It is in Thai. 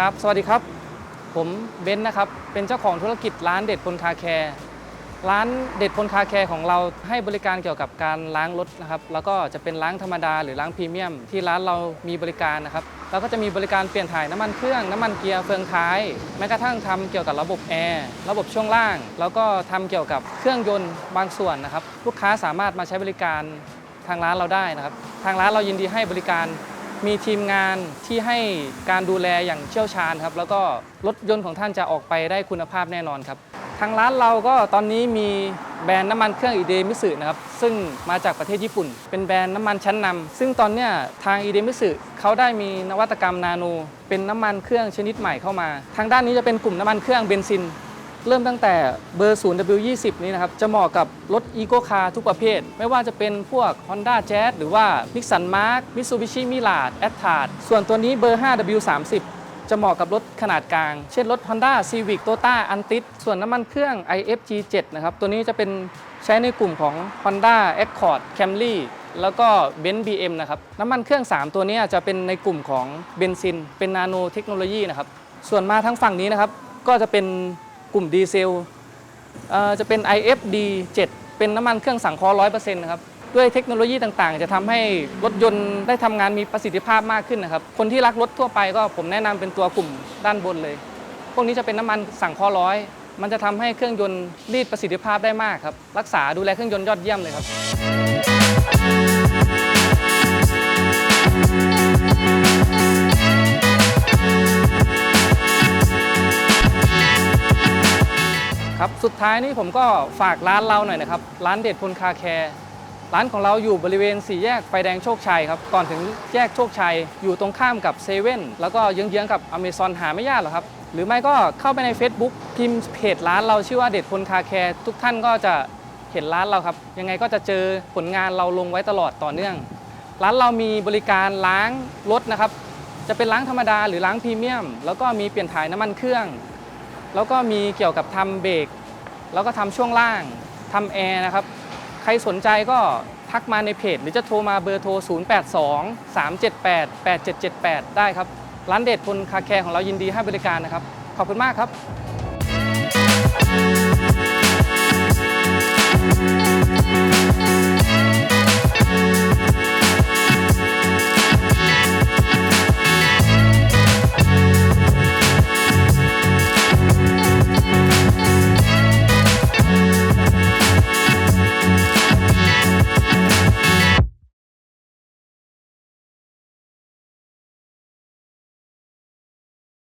ครับ สวัสดีครับ ผมเบนซ์นะครับ เป็นเจ้าของธุรกิจร้านเด็ดพลคาแคร์ร้านเด็ดพลคาแคร์ของเราให้บริการเกี่ยวกับการล้างรถนะครับ แล้วก็จะเป็นล้างธรรมดาหรือล้างพรีเมียม ที่ร้านเรามีบริการนะครับ แล้วก็จะมีบริการเปลี่ยนถ่ายน้ำมันเครื่อง น้ำมันเกียร์เฟืองท้าย แม้กระทั่งทำเกี่ยวกับระบบแอร์ ระบบช่วงล่าง แล้วก็ทำเกี่ยวกับเครื่องยนต์บางส่วนนะครับ ลูกค้าสามารถมาใช้บริการทางร้านเราได้นะครับ ทางร้านเรายินดีให้บริการ มีทีมงานที่ให้การดูแลอย่างเชี่ยวชาญครับ แล้วก็รถยนต์ของท่านจะออกไปได้คุณภาพแน่นอนครับ ทางร้านเราก็ตอนนี้มีแบรนด์น้ำมันเครื่องอีเดมิสึนะครับ ซึ่งมาจากประเทศญี่ปุ่น เป็นแบรนด์น้ำมันชั้นนำซึ่งตอนนี้ทางอีเดมิสึเขาได้มีนวัตกรรมนาโน เป็นน้ำมันเครื่องชนิดใหม่เข้ามา ทางด้านนี้จะเป็นกลุ่มน้ำมันเครื่องเบนซิน เริ่มตั้งแต่เบอร์ 0W20 นี้นะครับ จะเหมาะกับรถอีโ c คาร์ทุกประเภท ไม่ว่าจะเป็นพวก Honda Jazz หรือว่า Nixon Mark Mitsubishi Mirage a t t a r d ส่วนตัวนี้เบอร์ 5W30 จะเหมาะกับรถขนาดกลาง เช่นรถ Honda Civic Toyota Antis ส่วนน้ำมันเครื่อง IFG7 นะครับ ตัวนี้จะเป็นใช้ในกลุ่มของ Honda Accord Camry แล้วก็ Benz BM นะครับ น้ำมันเครื่อง 3 ตัวนี้จะเป็นในกลุ่มของเบนซิน เป็นนาโนเทคโนโลยีนะครับ ส่วนมาทั้งฝั่งนี้นะครับ ก็จะเป็น กลุ่มดีเซลจะเป็น IFD 7 เป็นน้ำมันเครื่องสังเคราะห์100%นะครับด้วยเทคโนโลยีต่างๆ จะทำให้รถยนต์ได้ทำงานมีประสิทธิภาพมากขึ้นนะครับ คนที่รักรถทั่วไปก็ผมแนะนำเป็นตัวกลุ่มด้านบนเลย พวกนี้จะเป็นน้ำมันสังเคราะห์ร้อย มันจะทำให้เครื่องยนต์รีดประสิทธิภาพได้มากครับ รักษาดูแลเครื่องยนต์ยอดเยี่ยมเลยครับ สุดท้ายนี้ผมก็ฝากร้านเราหน่อยนะครับ ร้านเด็ดพลคาแคร์ร้านของเราอยู่บริเวณสี่แยกไฟแดงโชคชัยครับ ก่อนถึงแยกโชคชัย อยู่ตรงข้ามกับเซเว่นแล้วก็เยื้องๆกับอเมซอนหาไม่ยากหรอกครับ หรือไม่ก็เข้าไปใน Facebook พิมพ์เพจร้านเราชื่อว่าเด็ดพลคาแคร์ทุกท่านก็จะเห็นร้านเราครับ ยังไงก็จะเจอผลงานเราลงไว้ตลอดต่อเนื่อง ร้านเรามีบริการล้างรถนะครับ จะเป็นล้างธรรมดาหรือล้างพรีเมียม แล้วก็มีเปลี่ยนถ่ายน้ำมันเครื่อง แล้วก็มีเกี่ยวกับทำเบรก แล้วก็ทำช่วงล่างทำแอร์นะครับ ใครสนใจก็ทักมาในเพจ หรือจะโทรมาเบอร์โทร 082 378 8778 ได้ครับ ร้านเด็ดพลคาแคร์ของเรายินดีให้บริการนะครับ ขอบคุณมากครับ